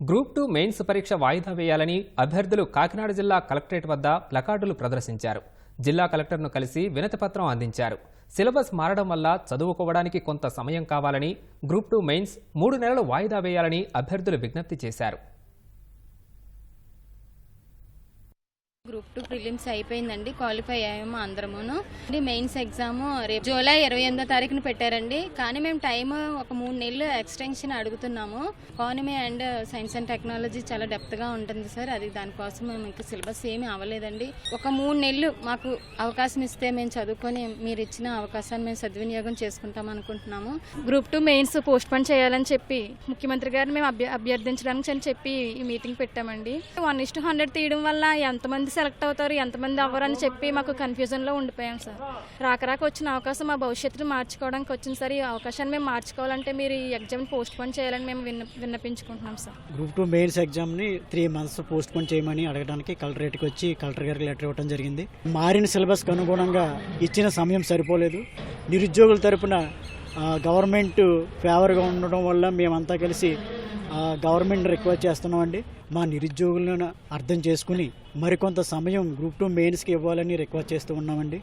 Group two mains పరీక్ష వాయిదా వేయాలని అభ్యర్థులు కాకినాడ జిల్లా కలెక్టరేట్ వద్ద ప్లకార్డులు ప్రదర్శించారు. జిల్లా కలెక్టర్ను కలిసి వినతిపత్రం అందించారు. సిలబస్ మారడం వల్ల చదువుకోవడానికి కొంత సమయం కావాలని గ్రూప్ టూ మెయిన్స్ మూడు నెలలు వాయిదా వేయాలని అభ్యర్థులు విజ్ఞప్తి చేశారు. గ్రూప్ టూ ప్రిలిమ్స్ అయిపోయిందండి. క్వాలిఫై అయ్యాము అందరమును. మెయిన్స్ ఎగ్జామ్ రేపు జూలై ఇరవై ఎనిమిదో తారీఖున పెట్టారండి. కానీ మేము టైం ఒక మూడు నెలలు ఎక్స్టెన్షన్ అడుగుతున్నాము. Economy and science and technology చాలా డెప్త్గా ఉంటుంది సార్. అది దానికోసం మేము ఇంకా సిలబస్ ఏమీ అవ్వలేదండి. ఒక మూడు నెలలు మాకు అవకాశం ఇస్తే మేము చదువుకొని మీరు ఇచ్చిన అవకాశాన్ని మేము సద్వినియోగం చేసుకుంటాం అనుకుంటున్నాము. Group two mains postpone చేయాలని చెప్పి ముఖ్యమంత్రి గారిని మేము అభ్య అభ్యర్థించడానికి అని చెప్పి ఈ మీటింగ్ పెట్టామండి. వన్ ఇస్ హండ్రెడ్ తీయడం వల్ల ఎంతమంది సెలెక్ట్ అవుతారు ఎంతమంది అవ్వరు అని చెప్పి మాకు కన్ఫ్యూజన్లో ఉండిపోయాం సార్. రాకరాక వచ్చిన అవకాశం మా భవిష్యత్తును మార్చుకోవడానికి వచ్చింది సార్. ఈ అవకాశాన్ని మేము మార్చుకోవాలంటే మీరు ఈ ఎగ్జామ్ పోస్ట్ పోన్ చేయాలని మేము విన్న విన్నపించుకుంటున్నాం సార్. గ్రూప్ టూ మెయిన్స్ ఎగ్జామ్ని త్రీ మంత్స్ పోస్ట్ పోన్ చేయమని అడగడానికి కలెక్టరేట్కి వచ్చి కలెక్టర్ గారికి లెటర్ ఇవ్వడం జరిగింది. మారిన సిలబస్కి అనుగుణంగా ఇచ్చిన సమయం సరిపోలేదు. నిరుద్యోగుల తరపున గవర్నమెంట్ ఫేవర్గా ఉండడం వల్ల మేమంతా కలిసి గవర్నమెంట్ రిక్వెస్ట్ చేస్తున్నామండి. మా నిరుద్యోగులను అర్థం చేసుకుని మరికొంత సమయం గ్రూప్ టూ మెయిన్స్కి ఇవ్వాలని రిక్వెస్ట్ చేస్తూ ఉన్నామండి.